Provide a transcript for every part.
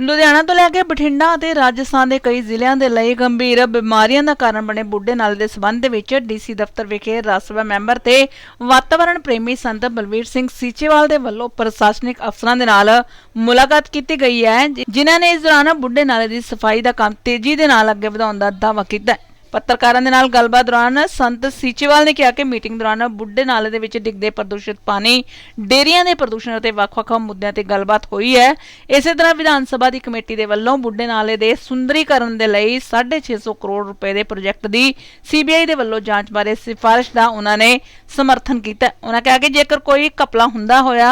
ਲੁਧਿਆਣਾ ਤੋਂ ਲੈ ਕੇ ਬਠਿੰਡਾ ਅਤੇ ਰਾਜਸਥਾਨ ਦੇ ਕਈ ਜ਼ਿਲ੍ਹਿਆਂ ਦੇ ਲਈ ਗੰਭੀਰ ਬਿਮਾਰੀਆਂ ਦਾ ਕਾਰਨ ਬਣੇ ਬੁੱਢੇ ਨਾਲੇ ਦੇ ਸਬੰਧ ਦੇ ਵਿੱਚ ਡੀਸੀ ਦਫ਼ਤਰ ਵਿਖੇ ਰਾਜ ਸਭਾ ਮੈਂਬਰ ਤੇ ਵਾਤਾਵਰਣ ਪ੍ਰੇਮੀ ਸੰਤ ਬਲਵੀਰ ਸਿੰਘ ਸੀਚੇਵਾਲ ਦੇ ਵੱਲੋਂ ਪ੍ਰਸ਼ਾਸਨਿਕ ਅਫਸਰਾਂ ਦੇ ਨਾਲ ਮੁਲਾਕਾਤ ਕੀਤੀ ਗਈ ਹੈ ਜਿਨ੍ਹਾਂ ਨੇ ਇਸ ਦੌਰਾਨ ਬੁੱਢੇ ਨਾਲੇ ਦੀ ਸਫ਼ਾਈ ਦਾ ਕੰਮ ਤੇਜ਼ੀ ਦੇ ਨਾਲ ਅੱਗੇ ਵਧਾਉਣ ਦਾ ਦਾਅਵਾ ਕੀਤਾ ਹੈ। ਪੱਤਰਕਾਰਾਂ ਦੇ ਨਾਲ ਗੱਲਬਾਤ ਦੌਰਾਨ ਸੰਤ ਸੀਚੇਵਾਲ ਨੇ ਕਿਹਾ ਕਿ ਮੀਟਿੰਗ ਦੌਰਾਨ ਬੁੱਢੇ ਨਾਲੇ ਦੇ ਵਿੱਚ ਡਿੱਗਦੇ ਪ੍ਰਦੂਸ਼ਿਤ ਪਾਣੀ, ਡੇਰੀਆਂ ਦੇ ਪ੍ਰਦੂਸ਼ਣ ਅਤੇ ਵੱਖ-ਵੱਖ ਮੁੱਦਿਆਂ ਤੇ ਗੱਲਬਾਤ ਹੋਈ ਹੈ ਇਸੇ ਤਰ੍ਹਾਂ ਵਿਧਾਨ ਸਭਾ ਦੀ ਕਮੇਟੀ ਦੇ ਵੱਲੋਂ ਬੁੱਢੇ ਨਾਲੇ ਦੇ ਸੁੰਦਰੀਕਰਨ ਦੇ ਲਈ 650 ਕਰੋੜ ਰੁਪਏ ਦੇ ਪ੍ਰੋਜੈਕਟ ਦੀ ਸੀਬੀਆਈ ਦੇ ਵੱਲੋਂ ਜਾਂਚ ਬਾਰੇ ਸਿਫਾਰਿਸ਼ ਦਾ ਉਹਨਾਂ ਨੇ ਸਮਰਥਨ ਕੀਤਾ ਹੈ। ਉਹਨਾਂ ਕਿਹਾ ਕਿ ਜੇਕਰ ਕੋਈ ਕਪਲਾ ਹੁੰਦਾ ਹੋਇਆ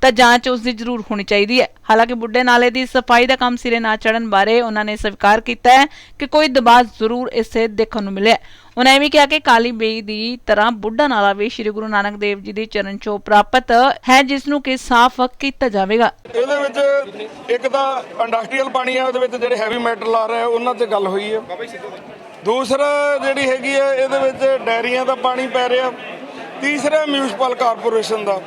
ਤਾਂ ਜਾਂਚ ਉਸ ਦੀ ਜ਼ਰੂਰ ਹੋਣੀ ਚਾਹੀਦੀ ਹੈ। ਹਾਲਾਂਕਿ ਬੁੱਢੇ ਨਾਲੇ ਦੀ ਸਫ਼ਾਈ ਦਾ ਕੰਮ ਸਿਰੇ ਨਾ ਚੜਨ ਬਾਰੇ ਉਹਨਾਂ ਨੇ ਸਵੀਕਾਰ ਕੀਤਾ ਹੈ ਕਿ ਕੋਈ ਦਬਾਅ ਜ਼ਰੂਰ ਇਸੇ ਦੇਖਣ ਨੂੰ ਮਿਲਿਆ ਉਹਨਾਂ ਇਹ ਵੀ ਕਿਹਾ ਕਿ ਕਾਲੀ ਬੇਈ ਦੀ ਤਰ੍ਹਾਂ ਬੁੱਢਾ ਨਾਲਾ ਵੀ ਸ੍ਰੀ ਗੁਰੂ ਨਾਨਕ ਦੇਵ ਜੀ ਦੀ ਚਰਨ ਛੋਹ ਪ੍ਰਾਪਤ ਹੈ, ਜਿਸ ਨੂੰ ਕਿ ਸਾਫ਼ ਕੀਤਾ ਜਾਵੇਗਾ। ਇਹਦੇ ਵਿੱਚ ਇੱਕ ਤਾਂ ਇੰਡਸਟਰੀਅਲ ਪਾਣੀ ਹੈ ਉਹਦੇ ਵਿੱਚ ਜਿਹੜੇ ਹੈਵੀ ਮੈਟਲ ਆ ਰਹੇ ਉਹਨਾਂ ਤੇ ਗੱਲ ਹੋਈ ਹੈ ਦੂਸਰਾ ਜਿਹੜੀ ਹੈਗੀ ਹੈ ਇਹਦੇ ਵਿੱਚ ਡੈਰੀਆਂ ਦਾ ਪਾਣੀ ਪੈ ਰਿਹਾ। ਤੀਸਰਾ ਮਿਊਨਿਸਪਲ ਕਾਰਪੋਰੇਸ਼ਨ ਦਾ।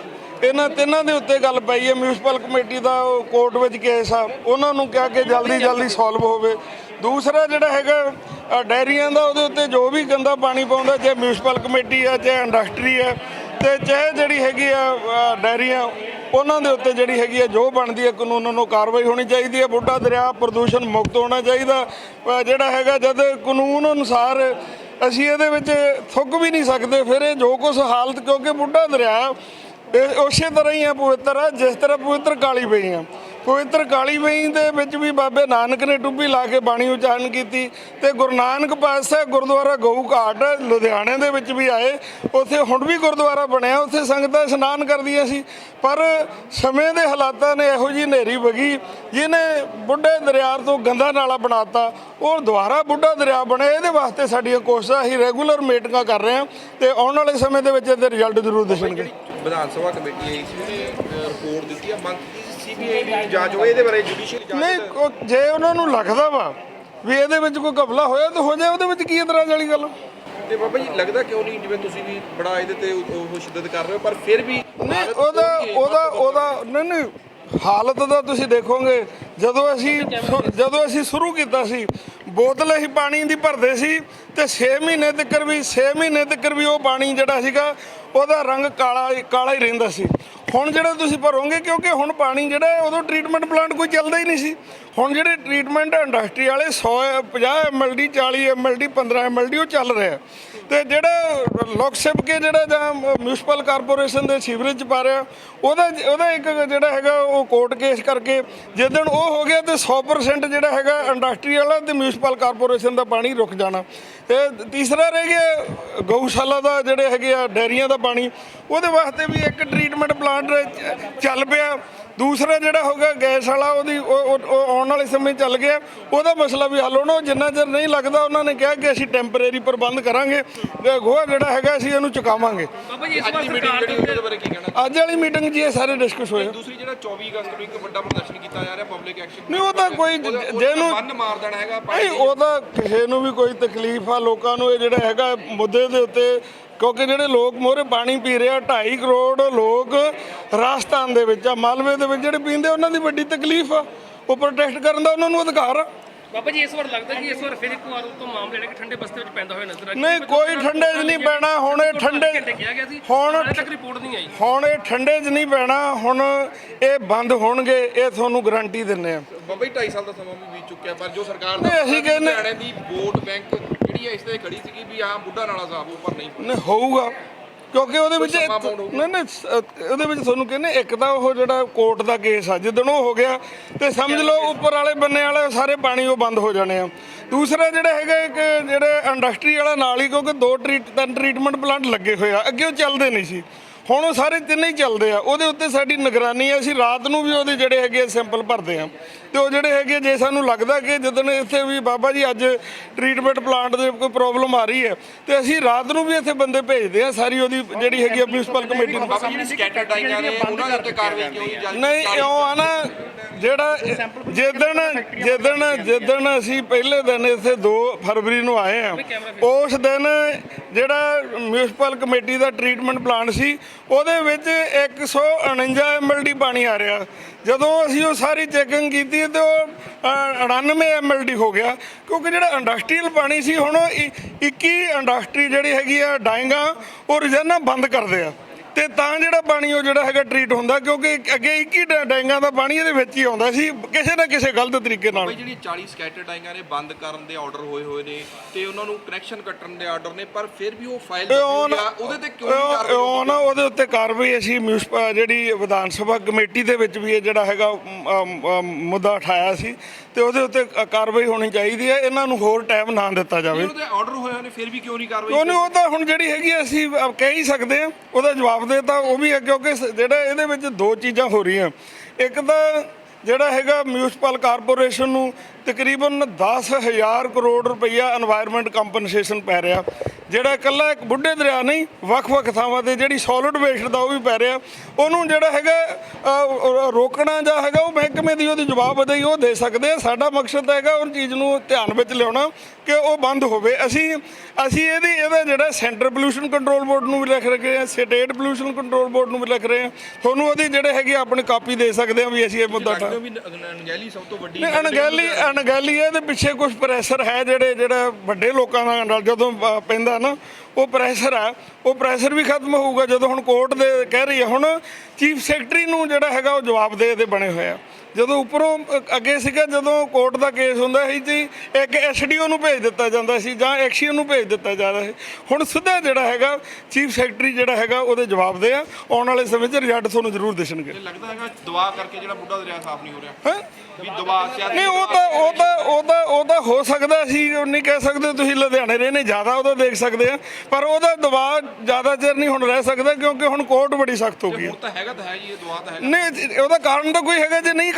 ਇਹਨਾਂ ਤਿੰਨਾਂ ਦੇ ਉੱਤੇ ਗੱਲ ਪਈ ਹੈ ਮਿਊਨਿਸਪਲ ਕਮੇਟੀ ਦਾ ਉਹ ਕੋਰਟ ਵਿੱਚ ਕੇਸ ਆ, ਉਹਨਾਂ ਨੂੰ ਕਿਹਾ ਕਿ ਜਲਦੀ ਜਲਦੀ ਸੋਲਵ ਹੋਵੇ। ਦੂਸਰਾ ਜਿਹੜਾ ਹੈਗਾ ਡੈਰੀਆਂ ਦਾ ਉਹਦੇ ਉੱਤੇ ਜੋ ਵੀ ਗੰਦਾ ਪਾਣੀ ਪਾਉਂਦਾ, ਚਾਹੇ ਮਿਊਨਿਸਪਲ ਕਮੇਟੀ ਆ, ਚਾਹੇ ਇੰਡਸਟਰੀ ਆ, ਤੇ ਚਾਹੇ ਜਿਹੜੀ ਹੈਗੀ ਆ ਡੈਰੀਆਂ ਉਹਨਾਂ ਦੇ ਉੱਤੇ ਜਿਹੜੀ ਹੈਗੀ ਆ, ਜੋ ਬਣਦੀ ਹੈ ਕਾਨੂੰਨ ਨੂੰ ਕਾਰਵਾਈ ਹੋਣੀ ਚਾਹੀਦੀ ਹੈ ਬੁੱਢਾ ਦਰਿਆ ਪ੍ਰਦੂਸ਼ਣ ਮੁਕਤ ਹੋਣਾ ਚਾਹੀਦਾ। ਜਿਹੜਾ ਹੈਗਾ, ਜਦ ਕਾਨੂੰਨ ਅਨੁਸਾਰ ਅਸੀਂ ਇਹਦੇ ਵਿੱਚ ਥੁੱਕ ਵੀ ਨਹੀਂ ਸਕਦੇ, ਫਿਰ ਇਹ ਜੋ ਕੁਝ ਹਾਲਤ, ਕਿਉਂਕਿ ਬੁੱਢਾ ਦਰਿਆ ਇਹ ਉਸੇ ਤਰ੍ਹਾਂ ਹੀ ਆ ਪਵਿੱਤਰ ਆ ਜਿਸ ਤਰ੍ਹਾਂ ਪਵਿੱਤਰ ਕਾਲੀ ਪਈ ਆ। ਪਵਿੱਤਰ ਕਾਲੀ ਪਈ ਦੇ ਵਿੱਚ ਵੀ ਬਾਬੇ ਨਾਨਕ ਨੇ ਟੁੱਬੀ ਲਾ ਕੇ ਬਾਣੀ ਉਚਾਰਨ ਕੀਤੀ ਤੇ ਗੁਰੂ ਨਾਨਕ ਪਾਤਸ਼ਾਹ ਗੁਰਦੁਆਰਾ ਗਊ ਘਾਟ ਲੁਧਿਆਣੇ ਦੇ ਵਿੱਚ ਵੀ ਆਏ। ਉੱਥੇ ਹੁਣ ਵੀ ਗੁਰਦੁਆਰਾ ਬਣਿਆ, ਉੱਥੇ ਸੰਗਤਾਂ ਇਸ਼ਨਾਨ ਕਰਦੀਆਂ ਸੀ। ਪਰ ਸਮੇਂ ਦੇ ਹਾਲਾਤਾਂ ਨੇ ਇਹੋ ਜੀ ਹਨੇਰੀ ਵਗੀ, ਜਿਹਨੇ ਬੁੱਢੇ ਦਰਿਆ ਤੋਂ ਗੰਦਾ ਨਾਲਾ ਬਣਾਤਾ, ਉਹ ਦੁਬਾਰਾ ਬੁੱਢਾ ਦਰਿਆ ਬਣਿਆ ਇਹਦੇ ਵਾਸਤੇ ਸਾਡੀਆਂ ਕੋਸ਼ਿਸ਼ਾਂ ਅਸੀਂ ਰੈਗੂਲਰ ਮੀਟਿੰਗਾਂ ਕਰ ਰਹੇ ਹਾਂ ਤੇ ਆਉਣ ਵਾਲੇ ਸਮੇਂ ਦੇ ਵਿੱਚ ਇਹਦੇ ਰਿਜ਼ਲਟ ਜ਼ਰੂਰ ਦਿਸਣਗੇ। ਵਿਧਾਨ ਸਭਾ ਕਮੇਟੀ ਆਈ ਸੀ ਉਹਨੇ ਰਿਪੋਰਟ ਦਿੱਤੀ ਆ। ਮੰਗ ਕੀਤੀ ਸੀਬੀਆਈ ਦੀ ਜਾਂਚ ਹੋਏ ਇਹਦੇ ਬਾਰੇ ਜੁਡੀਸ਼ੀਅਲ ਜਾਂਚ ਨਹੀਂ ਉਹ ਜੇ ਉਹਨਾਂ ਨੂੰ ਲੱਗਦਾ ਵਾ ਵੀ ਇਹਦੇ ਵਿੱਚ ਕੋਈ ਘਪਲਾ ਹੋਇਆ ਤਾਂ ਹੋ ਜਾਏ ਉਹਦੇ ਵਿੱਚ ਕੀ ਇਤਰਾਜ਼ ਵਾਲੀ ਗੱਲ? ਤੇ ਬਾਬਾ ਜੀ ਲੱਗਦਾ ਕਿਉਂ ਨਹੀਂ ਜਿਵੇਂ ਤੁਸੀਂ ਵੀ ਬੜਾ ਇਹਦੇ ਤੇ ਉਹ ਸ਼ਿੱਦਤ ਕਰ ਰਹੇ ਹੋ ਪਰ ਫਿਰ ਵੀ ਨਹੀਂ ਉਹਦਾ। ਉਹਦਾ ਉਹਦਾ ਨਹੀਂ ਨਹੀਂ ਹਾਲਤ ਦਾ ਤੁਸੀਂ ਦੇਖੋਗੇ ਜਦੋਂ ਅਸੀਂ ਜਦੋਂ ਅਸੀਂ ਸ਼ੁਰੂ ਕੀਤਾ ਸੀ, ਬੋਤਲ ਅਸੀਂ ਪਾਣੀ ਦੀ ਭਰਦੇ ਸੀ ਤੇ 6 ਮਹੀਨੇ ਤੱਕ ਵੀ 6 ਮਹੀਨੇ ਤੱਕ ਵੀ ਉਹ ਪਾਣੀ ਜਿਹੜਾ ਸੀਗਾ, ਉਹਦਾ ਰੰਗ ਕਾਲਾ ਕਾਲਾ ਹੀ ਰਹਿੰਦਾ ਸੀ। ਹੁਣ ਜਿਹੜਾ ਤੁਸੀਂ ਭਰੋਗੇ, ਕਿਉਂਕਿ ਹੁਣ ਪਾਣੀ ਜਿਹੜਾ ਉਦੋਂ ਟ੍ਰੀਟਮੈਂਟ ਪਲਾਂਟ ਕੋਈ ਚੱਲਦਾ ਹੀ ਨਹੀਂ ਸੀ। ਹੁਣ ਜਿਹੜੇ ਟ੍ਰੀਟਮੈਂਟ ਇੰਡਸਟਰੀ ਵਾਲੇ 100 50 ਐਮਐਲਡੀ 40 ਐਮਐਲਡੀ 15 ਐਮਐਲਡੀ ਉਹ ਚੱਲ ਰਿਹਾ। ਤੇ ਜਿਹੜਾ ਲੋਕ ਕੇ ਜਿਹੜਾ ਜਾਂ ਮਿਊਨਿਸਪਲ ਕਾਰਪੋਰੇਸ਼ਨ ਦੇ ਸੀਵਰੇਜ ਚ ਪਾ ਰਿਹਾ, ਉਹਦਾ ਉਹਦਾ ਇੱਕ ਜਿਹੜਾ ਹੈਗਾ ਉਹ ਕੋਰਟ ਕੇਸ ਕਰਕੇ ਜਿੱਦਣ ਉਹ ਹੋ ਗਿਆ ਤੇ 100% ਜਿਹੜਾ ਹੈਗਾ ਇੰਡਸਟਰੀ ਵਾਲਾ ਤੇ ਮਿਊਨਿਸਪਲ ਕਾਰਪੋਰੇਸ਼ਨ ਦਾ ਪਾਣੀ ਰੁਕ ਜਾਣਾ। ਤੇ ਤੀਸਰਾ ਰਹਿ ਗਿਆ ਗਊਸ਼ਾਲਾ ਦਾ ਜਿਹੜੇ ਹੈਗੇ ਆ ਡੈਰੀਆਂ ਦਾ ਪਾਣੀ, ਉਹਦੇ ਵਾਸਤੇ ਵੀ ਇੱਕ ਟ੍ਰੀਟਮੈਂਟ ਪਲਾਂਟ ਚੱਲ ਪਿਆ। ਦੂਸਰਾ ਜਿਹੜਾ ਹੋਗਾ ਗੈਸ ਵਾਲਾ ਉਹਦੀ ਉਹ- ਉਹ ਉਹ ਆਉਣ ਵਾਲੇ ਸਮੇਂ ਚੱਲ ਗਿਆ। ਉਹਦਾ ਮਸਲਾ ਵੀ ਹੱਲ ਹੋਣਾ ਉਹ ਜਿੰਨਾ ਚਿਰ ਨਹੀਂ ਲੱਗਦਾ ਉਹਨਾਂ ਨੇ ਕਿਹਾ ਕਿ ਅਸੀਂ ਟੈਂਪਰੇਰੀ ਪ੍ਰਬੰਧ ਕਰਾਂਗੇ। ਤੇ ਗੋਹਾ ਜਿਹੜਾ ਹੈਗਾ ਅਸੀਂ ਇਹਨੂੰ ਚੁਕਾਵਾਂਗੇ। ਬਾਬਾ ਜੀ ਇਸ ਅੱਜ ਵਾਰ ਦੀ ਮੀਟਿੰਗ ਸਰਕਾਰ ਜਿਹੜੀ ਦੇ ਉਹਦੇ ਬਾਰੇ ਕੀ ਕਹਿਣਾ? ਅੱਜ ਵਾਲੀ ਮੀਟਿੰਗ ਇਹ ਸਾਰੇ ਡਿਸਕਸ ਹੋਏ। ਦੂਸਰੀ ਜਿਹੜਾ 24 ਅਗਸਤ ਨੂੰ ਇੱਕ ਵੱਡਾ ਪ੍ਰਦਰਸ਼ਨ ਕੀਤਾ ਜਾ ਰਿਹਾ ਪਬਲਿਕ ਐਕਸ਼ਨ ਨਹੀਂ, ਉਹ ਤਾਂ ਕੋਈ ਜ- ਜਿਹਨੂੰ- ਬੰਨ ਮਾਰ ਦੇਣਾ ਹੈਗਾ ਨਹੀਂ ਉਹਦਾ ਕਿਸੇ ਨੂੰ ਵੀ ਕੋਈ ਤਕਲੀਫ ਆ ਲੋਕਾਂ ਨੂੰ ਇਹ ਜਿਹੜਾ ਹੈਗਾ ਮੁੱਦੇ ਦੇ ਉੱਤੇ ਕਿਉਂਕਿ ਜਿਹੜੇ ਲੋਕ ਮੋਹਰੇ ਪਾਣੀ ਪੀ ਰਹੇ ਆ 2.5 ਕਰੋੜ ਲੋਕ ਰਾਜਸਥਾਨ ਦੇ ਵਿੱਚ ਆ, ਮਾਲਵੇ ਦੇ ਵਿੱਚ ਜਿਹੜੇ ਪੀਂਦੇ, ਉਹਨਾਂ ਦੀ ਵੱਡੀ ਤਕਲੀਫ ਆ। ਉਹ ਪ੍ਰੋਟੈਸਟ ਕਰਨ ਦਾ ਉਹਨਾਂ ਨੂੰ ਅਧਿਕਾਰ ਆ। ਬਾਬਾ ਜੀ ਇਸ ਵਾਰ ਲੱਗਦਾ ਕਿ ਇਸ ਵਾਰ ਫਿਰ ਇੱਕ ਵਾਰ ਤੋਂ ਮਾਮਲੇ ਜਿਹੜੇ ਕਿ ਠੰਡੇ ਬਸਤੇ ਵਿੱਚ ਪੈਂਦਾ ਹੋਇਆ ਨਜ਼ਰ ਆ। ਨਹੀਂ ਕੋਈ ਠੰਡੇ 'ਚ ਨਹੀਂ ਪੈਣਾ ਹੁਣ ਇਹ ਠੰਡੇ ਘੰਟੇ ਕਿਹਾ ਗਿਆ ਸੀ ਹੁਣ ਹਾਲੇ ਤੱਕ ਰਿਪੋਰਟ ਨਹੀਂ ਆਈ। ਹੁਣ ਇਹ ਠੰਡੇ 'ਚ ਨਹੀਂ ਪੈਣਾ ਹੁਣ ਇਹ ਬੰਦ ਹੋਣਗੇ ਇਹ ਤੁਹਾਨੂੰ ਗਾਰੰਟੀ ਦਿੰਨੇ ਆ। ਬਾਬਾ ਜੀ 2.5 ਸਾਲ ਦਾ ਸਮਾਂ ਵੀ ਬੀਤ ਚੁੱਕਿਆ ਪਰ ਜੋ ਸਰਕਾਰ ਨਹੀਂ, ਅਸੀਂ ਕਹਿੰਦੇ- ਦੀ ਵੋਟ ਬੈਂਕ ਜਿਹੜੀ ਹੈ ਇਸ ਤੇ ਖੜੀ ਸੀਗੀ ਵੀ ਆਹ ਬੁੱਢਾ ਨਾਲਾ ਸਾਹਿਬ ਉੱਪਰ ਨਹੀਂ ਨਹੀਂ ਹੋਊਗਾ। ਕਿਉਂਕਿ ਉਹਦੇ ਵਿੱਚ। ਨਹੀਂ ਨਹੀਂ ਉਹਦੇ ਵਿੱਚ ਤੁਹਾਨੂੰ ਕਹਿੰਦੇ ਇੱਕ ਤਾਂ ਉਹ ਜਿਹੜਾ ਕੋਰਟ ਦਾ ਕੇਸ ਆ ਜਿੱਦਣ ਉਹ ਹੋ ਗਿਆ ਤੇ ਸਮਝ ਲਓ ਉੱਪਰ ਵਾਲੇ ਬੰਨੇ ਵਾਲੇ ਸਾਰੇ ਪਾਣੀ ਉਹ ਬੰਦ ਹੋ ਜਾਣੇ ਆ। ਦੂਸਰਾ ਜਿਹੜਾ ਹੈਗਾ ਇੱਕ ਜਿਹੜੇ ਇੰਡਸਟਰੀ ਵਾਲਾ ਨਾਲ ਹੀ ਕਿਉਂਕਿ ਦੋ ਟ੍ਰੀਟ ਤਿੰਨ ਟ੍ਰੀਟਮੈਂਟ ਪਲਾਂਟ ਲੱਗੇ ਹੋਏ ਆ ਅੱਗੇ ਉਹ ਚੱਲਦੇ ਨਹੀਂ ਸੀ। ਹੁਣ ਉਹ ਸਾਰੇ ਤਿੰਨੇ ਹੀ ਚੱਲਦੇ ਆ। ਉਹਦੇ ਉੱਤੇ ਸਾਡੀ ਨਿਗਰਾਨੀ ਆ। ਅਸੀਂ ਰਾਤ ਨੂੰ ਵੀ ਉਹਦੇ ਜਿਹੜੇ ਹੈਗੇ ਸੈਂਪਲ ਭਰਦੇ ਆ। ਤੇ ਉਹ ਜਿਹੜੇ ਹੈਗੇ ਜੇ ਸਾਨੂੰ ਲੱਗਦਾ ਕਿ ਜਦੋਂ ਇੱਥੇ ਵੀ ਬਾਬਾ ਜੀ ਅੱਜ ਟ੍ਰੀਟਮੈਂਟ ਪਲਾਂਟ ਦੇ ਕੋਈ ਪ੍ਰੋਬਲਮ ਆ ਰਹੀ ਹੈ ਤੇ ਅਸੀਂ ਰਾਤ ਨੂੰ ਵੀ ਇੱਥੇ ਬੰਦੇ ਭੇਜਦੇ ਆ ਸਾਰੀ ਉਹਦੀ ਜਿਹੜੀ ਹੈਗੀ ਆ ਮਿਊਨਿਸਪਲ ਕਮੇਟੀ ਨੂੰ। ਬਾਬਾ ਜੀ ਜਿਹੜੇ ਸਕੈਟਰ ਡਾਈਆਂ ਨੇ ਉਹਨਾਂ ਦੇ ਉੱਤੇ ਕਾਰਵਾਈ ਕਿਉਂ ਨਹੀਂ ਜਾਂਦੀ ਨਹੀਂ ਇਉਂ ਆ ਨਾ ਜਿਹੜਾ ਜਿੱਦਣ ਜਿੱਦਣ ਜਿੱਦਣ ਅਸੀਂ ਪਹਿਲੇ ਦਿਨ ਇੱਥੇ 2 ਫਰਵਰੀ ਨੂੰ ਆਏ ਆ ਉਸ ਦਿਨ ਜਿਹੜਾ ਮਿਊਨਿਸਪਲ ਕਮੇਟੀ ਦਾ ਟ੍ਰੀਟਮੈਂਟ ਪਲਾਨ ਸੀ ਉਹਦੇ ਵਿੱਚ 149 ਐਮਐਲਡੀ ਪਾਣੀ ਆ ਰਿਹਾ। ਜਦੋਂ ਅਸੀਂ ਉਹ ਸਾਰੀ ਚੈਕਿੰਗ ਕੀਤੀ ਤੇ ਉਹ ਅ, 99 ਐਮਐਲਡੀ ਹੋ ਗਿਆ। ਕਿਉਂਕਿ ਜਿਹੜਾ ਇੰਡਸਟਰੀਅਲ ਪਾਣੀ ਸੀ ਹੁਣ ਉਹ ਇ- 21 ਇੰਡਸਟਰੀ ਜਿਹੜੀ ਹੈਗੀ ਆ ਡਾਇੰਗਾ ਉਹ ਰੋਜ਼ਾਨਾ ਬੰਦ ਕਰਦੇ ਆ। ਤੇ ਤਾਂ ਜਿਹੜਾ ਪਾਣੀ ਉਹ ਜਿਹੜਾ ਹੈਗਾ ਟ੍ਰੀਟ ਹੁੰਦਾ ਕਿਉਂਕਿ ਅੱਗੇ 21 ਡ- ਡੈਂਗਾਂ ਦਾ ਪਾਣੀ ਇਹਦੇ ਵਿੱਚ ਹੀ ਆਉਂਦਾ ਸੀ ਕਿਸੇ ਨਾ ਕਿਸੇ ਗਲਤ ਤਰੀਕੇ ਨਾਲ। ਬਈ ਜਿਹੜੀ 40 ਸਕੈਟਰ ਡਾਈਆਂ ਨੇ ਬੰਦ ਕਰਨ ਦੇ ਆਰਡਰ ਹੋਏ ਹੋਏ ਨੇ ਤੇ ਉਹਨਾਂ ਨੂੰ ਕਨੈਕਸ਼ਨ ਕੱਟਣ ਦੇ ਆਰਡਰ ਨੇ ਪਰ ਫਿਰ ਵੀ ਉਹ ਫਾਈਲ ਇਹ ਉਹ ਨਾ- ਉਹਦੇ ਤੇ ਕਿਉਂ ਨਹੀਂ ਉਹ- ਕਾਰਵਾਈ ਉਹ ਨਾ ਉਹਦੇ ਉੱਤੇ ਕਾਰਵਾਈ ਅਸੀਂ ਮਿਊਂਸਪ- ਜਿਹੜੀ ਵਿਧਾਨ ਸਭਾ ਕਮੇਟੀ ਦੇ ਵਿੱਚ ਵੀ ਇਹ ਜਿਹੜਾ ਹੈਗਾ ਅਮ, ਅਮ, ਅਮ, ਮੁੱਦਾ ਉਠਾਇਆ ਸੀ ਤੇ ਉਹਦੇ ਉੱਤੇ ਕ- ਕਾਰਵਾਈ ਹੋਣੀ ਚਾਹੀਦੀ ਹੈ ਇਹਨਾਂ ਨੂੰ ਹੋਰ ਟਾਈਮ ਨਾ ਦਿੱਤਾ ਜਾਵੇ। ਉਹਦੇ ਆਰਡਰ ਹੋਏ ਹੋਏ ਨੇ ਫਿਰ ਵੀ ਕਿਉਂ ਨਹੀਂ ਕਾਰਵਾਈ ਉਹਨੇ ਉਹ ਤਾਂ ਹੁਣ ਜਿਹੜੀ ਹੈਗੀ ਆ, ਅਸੀਂ ਕਹਿ ਹੀ ਸਕਦੇ ਆ ਉਹਦਾ ਜਵਾਬ ਦੇ ਤਾਂ ਉਹ ਵੀ ਹੈ, ਕਿਉਂਕਿ ਸ- ਜਿਹੜਾ ਇਹਦੇ ਵਿੱਚ ਦੋ ਚੀਜ਼ਾਂ ਹੋ ਰਹੀਆਂ। ਇੱਕ ਤਾਂ ਜਿਹੜਾ ਹੈਗਾ ਮਿਊਨਿਸਪਲ ਕਾਰਪੋਰੇਸ਼ਨ ਨੂੰ ਤਕਰੀਬਨ 10000 ਕਰੋੜ ਰੁਪਈਆ এনवायरमेंट ਕੰਪਨਸੇਸ਼ਨ ਪੈ ਰਿਹਾ ਜਿਹੜਾ ਇਕੱਲਾ ਇੱਕ ਬੁੱਢੇ ਦਰਿਆ ਨਹੀਂ ਵੱਖ-ਵੱਖ ਥਾਵਾਂ ਤੇ ਜਿਹੜੀ ਸੋਲਿਡ ਵੇਸਟ ਦਾ ਉਹ ਵੀ ਪੈ ਰਿਹਾ। ਉਹਨੂੰ ਜਿਹੜਾ ਹੈਗਾ ਰੋਕਣਾ ਜਾਂ ਹੈਗਾ ਉਹ ਮਹਿਕਮੇ ਦੀ ਉਹਦੀ ਜਵਾਬ ਜਵਾਬਦੇਹੀ ਉਹ ਦੇ ਸਕਦੇ ਆ। ਸਾਡਾ ਮਕਸਦ ਹੈਗਾ ਉਹ ਚੀਜ਼ ਨੂੰ ਧਿਆਨ ਵਿੱਚ ਲਿਆਉਣਾ ਕਿ ਉਹ ਬੰਦ ਹੋਵੇ। ਅਸੀਂ ਅਸੀਂ ਇਹਦੀ ਇਹਦਾ ਜਿਹੜਾ ਸੈਂਟਰ ਪੋਲੂਸ਼ਨ ਕੰਟਰੋਲ ਬੋਰਡ ਨੂੰ ਵੀ ਲਿਖ ਰਹੇ ਆ ਸਟੇਟ ਪੋਲੂਸ਼ਨ ਕੰਟਰੋਲ ਬੋਰਡ ਨੂੰ ਵੀ ਲਿਖ ਰਹੇ ਆ ਤੁਹਾਨੂੰ ਉਹਦੀ ਜਿਹੜੇ ਹੈਗੇ ਆਪਣੀ ਕਾਪੀ ਦੇ ਸਕਦੇ ਆ ਵੀ ਅਸੀਂ ਇਹ ਮੁੱਦਾ ਠਾ ਅਣਗਹਿਲੀ ਸਭ ਤੋਂ ਵੱਡੀ ਅਣਗਹਿਲੀ ਗੱਲ ਹੀ ਹੈ ਇਹਦੇ ਪਿੱਛੇ ਕੁਝ ਪ੍ਰੈਸ਼ਰ ਹੈ ਜਿਹੜੇ, ਜਿਹੜਾ ਵੱਡੇ ਲੋਕਾਂ ਦਾ ਨਾਲ ਜਦੋਂ ਪੈਂਦਾ ਨਾ, ਉਹ ਪ੍ਰੈਸ਼ਰ ਆ ਉਹ ਪ੍ਰੈਸ਼ਰ ਵੀ ਖਤਮ ਹੋਊਗਾ ਜਦੋਂ ਹੁਣ ਕੋਰਟ ਦੇ ਕਹਿ ਰਹੀ ਹੈ, ਹੁਣ ਚੀਫ ਸੈਕਟਰੀ ਨੂੰ ਜਿਹੜਾ ਹੈਗਾ ਉਹ ਜਵਾਬਦੇਹ ਦੇ ਬਣੇ ਹੋਏ ਆ। ਜਦੋਂ ਉੱਪਰੋਂ ਅ, ਅੱਗੇ ਸੀਗਾ ਜਦੋਂ ਕੋਰਟ ਦਾ ਕੇਸ ਹੁੰਦਾ ਸੀ ਜੀ ਇੱਕ ਐਸਡੀਓ ਨੂੰ ਭੇਜ ਦਿੱਤਾ ਜਾਂਦਾ ਸੀ ਜਾਂ ਐਕਸੀਅਨ ਨੂੰ ਭੇਜ ਦਿੱਤਾ ਜਾਂਦਾ ਸੀ। ਹੁਣ ਸਿੱਧਾ ਜਿਹੜਾ ਹੈਗਾ ਚੀਫ ਸੈਕਟਰੀ ਜਿਹੜਾ ਹੈਗਾ ਉਹਦੇ ਜਵਾਬਦੇਹ ਆ। ਆਉਣ ਵਾਲੇ ਸਮੇਂ 'ਚ ਰਿਜ਼ਲਟ ਤੁਹਾਨੂੰ ਜ਼ਰੂਰ ਦਿਸਣਗੇ। ਲੱਗਦਾ ਹੈਗਾ ਦਵਾ ਕਰਕੇ ਜਿਹੜਾ ਬੁੱਢਾ ਦਰਿਆ ਸਾਫ਼ ਨਹੀਂ ਹੋ ਰਿਹਾ। ਹੈਂ? ਵੀ ਦਵਾ ਸ਼ਾਇਦ ਨਹੀਂ ਉਹ ਤਾਂ ਉਹ ਤਾਂ ਉਹ ਤਾਂ ਉਹ ਤਾਂ ਹੋ ਸਕਦਾ ਸੀ ਉਹ ਨਹੀਂ ਕਹਿ ਸਕਦੇ ਤੁਸੀਂ ਲੁਧਿਆਣੇ ਰਹੇ ਨੇ ਜ਼ਿਆਦਾ ਉਹਦਾ ਦੇਖ ਸਕਦੇ ਆ। ਪਰ ਉਹਦਾ ਦਬਾਅ ਜ਼ਿਆਦਾ ਚਿਰ ਨਹੀਂ ਹੁਣ ਰਹਿ ਸਕਦਾ ਕਿਉਂਕਿ ਹੁਣ ਕੋਰਟ ਬੜੀ ਸਖਤ ਹੋ ਗਈ ਹੈ। ਹੁਣ ਤਾਂ ਹੈਗਾ ਤਾਂ ਹੈ ਜੀ ਇਹ ਦਵਾ ਤਾਂ ਹੈਗਾ। ਨਹੀਂ ਉਹਦਾ ਕਾਰਨ ਤਾਂ ਕੋਈ ਹੈਗਾ ਜੇ ਨਹੀਂ